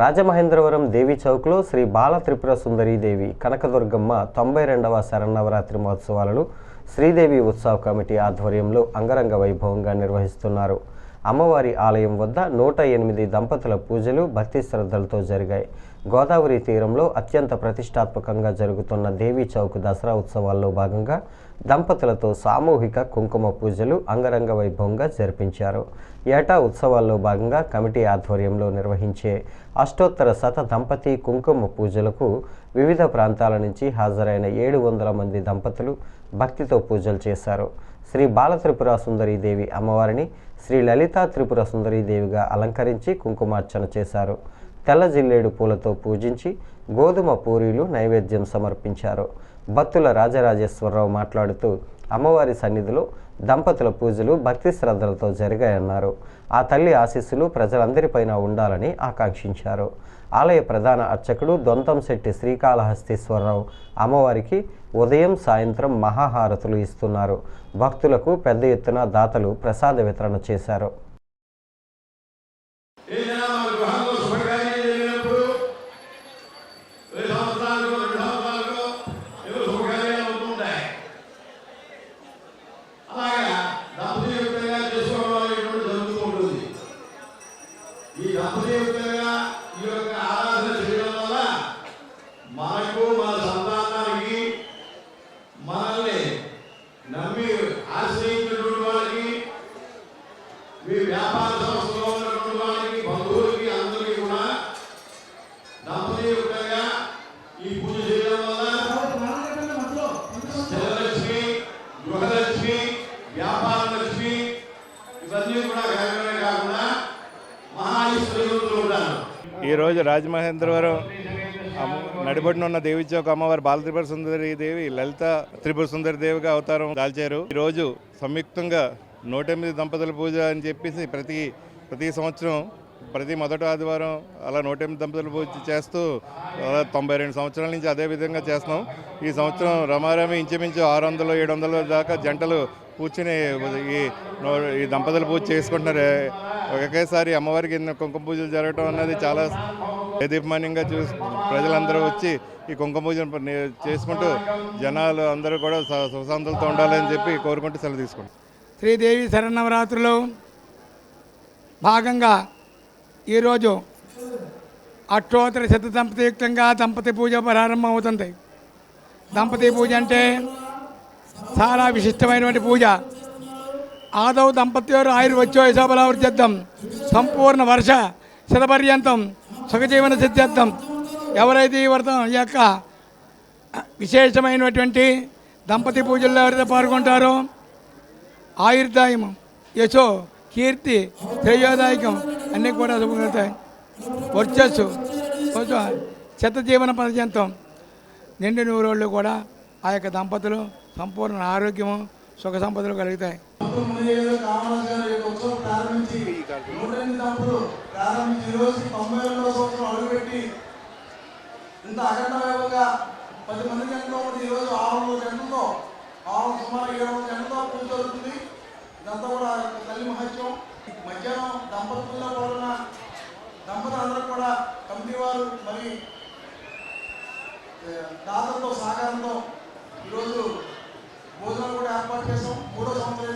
రాజమహేంద్రవరం దేవి చౌక్లో శ్రీ బాల త్రిపుర సుందరీ దేవి కనకదుర్గమ్మ తొంభై రెండవ శరన్నవరాత్రి మహోత్సవాలను శ్రీదేవి ఉత్సవ కమిటీ ఆధ్వర్యంలో అంగరంగ వైభవంగా నిర్వహిస్తున్నారు. అమ్మవారి ఆలయం వద్ద నూట ఎనిమిది దంపతుల పూజలు భక్తి శ్రద్ధలతో జరిగాయి. గోదావరి తీరంలో అత్యంత ప్రతిష్టాత్మకంగా జరుగుతున్న దేవి చౌక్ దసరా ఉత్సవాల్లో భాగంగా దంపతులతో సామూహిక కుంకుమ పూజలు అంగరంగ వైభవంగా జరిపించారు. ఏటా ఉత్సవాల్లో భాగంగా కమిటీ ఆధ్వర్యంలో నిర్వహించే అష్టోత్తర శత దంపతి కుంకుమ పూజలకు వివిధ ప్రాంతాల నుంచి హాజరైన ఏడు వందల మంది దంపతులు భక్తితో పూజలు చేశారు. శ్రీ బాల త్రిపుర సుందరీ దేవి అమ్మవారిని శ్రీ లలితా త్రిపుర సుందరీ దేవిగా అలంకరించి కుంకుమార్చన చేశారు. తెల్ల జిల్లేడు పూలతో పూజించి గోధుమ పూరీలు నైవేద్యం సమర్పించారు. భక్తుల రాజరాజేశ్వరరావు మాట్లాడుతూ అమ్మవారి సన్నిధిలో దంపతుల పూజలు భక్తి శ్రద్ధలతో జరిగాయన్నారు. ఆ తల్లి ఆశీస్సులు ప్రజలందరిపైన ఉండాలని ఆకాంక్షించారు. ఆలయ ప్రధాన అర్చకుడు దొంతంశెట్టి శ్రీకాళహస్తీశ్వరరావు అమ్మవారికి ఉదయం సాయంత్రం మహాహారతులు ఇస్తున్నారు. భక్తులకు పెద్ద ఎత్తున దాతలు ప్రసాద వితరణ చేశారు. ఈ దంపతియుక్తంగా ఈ యొక్క ఆరాధన ఈరోజు రాజమహేంద్రవరం నడిబడిన ఉన్న దేవి చౌక అమ్మవారి బాల త్రిపుర సుందరి దేవి లలిత త్రిపుర సుందరి దేవిగా అవతారం దాల్చారు. ఈరోజు సంయుక్తంగా నూట ఎనిమిది దంపతుల పూజ అని చెప్పేసి ప్రతి ప్రతి సంవత్సరం ప్రతి మొదటి ఆదివారం అలా నూట ఎనిమిది దంపతుల పూజ చేస్తూ అలా తొంభై రెండు సంవత్సరాల నుంచి అదే విధంగా చేస్తున్నాం. ఈ సంవత్సరం రమారమి ఇంచుమించు ఆరు వందలు ఏడు వందల దాకా జంటలు కూర్చుని ఈ ఈ దంపతుల పూజ చేసుకుంటున్నారు. ఒకేసారి అమ్మవారికి ఇన్ని కుంకుమ పూజలు జరగటం అన్నది చాలా దీపమాన్యంగా చూసి ప్రజలందరూ వచ్చి ఈ కుంకుమ పూజను చేసుకుంటూ జనాలు అందరూ కూడా సుశాంతులతో ఉండాలని చెప్పి కోరుకుంటూ సెలవు తీసుకుంటాం. శ్రీదేవి శరణవరాత్రిలో. భాగంగా ఈరోజు అష్టోత్తర శత దంపతియుక్తంగా దంపతి పూజ ప్రారంభం అవుతుంది దంపతి పూజ అంటే చాలా విశిష్టమైనటువంటి పూజ. ఆదౌ దంపత్యోరు ఆయుర్వచ్చో యశోబలావర్తిద్దాం సంపూర్ణ వర్ష శతపర్యంతం సుఖజీవన సిద్ధ్యర్థం. ఎవరైతే ఈ వ్రతం ఈ యొక్క విశేషమైనటువంటి దంపతి పూజల్లో ఎవరైతే పాల్గొంటారో ఆయుర్దాయం యశో కీర్తి శ్రేయోదాయకం అన్నీ కూడా శుభకలుగుతాయి వర్చస్సు కొంచెం చెత్త జీవన పర్యంతం. నిండు నూరోళ్ళు కూడా ఆ యొక్క దంపతులు సంపూర్ణ ఆరోగ్యము సుఖ సంపదలు కలుగుతాయి. ఈ ఉత్సవం ప్రారంభించి అడుగుపెట్టి ఇంత అఖండ వైభవంగా పది మంది జంటలో ఉంది ఈరోజు ఆరు వందల జంటలతో ఆరు సుమారు ఏడు వందల జంటలతో పూజ జరుగుతుంది ఇదంతా కూడా తల్లి మహత్యం మధ్యాహ్నం దంపతుల్లో పాల్గొన్న దంపతులందరూ కూడా కమిటీ వారు మరి దాతలతో సహకారంతో ఈరోజు భోజనాలు కూడా ఏర్పాటు చేసాం మూడో సంవత్సరం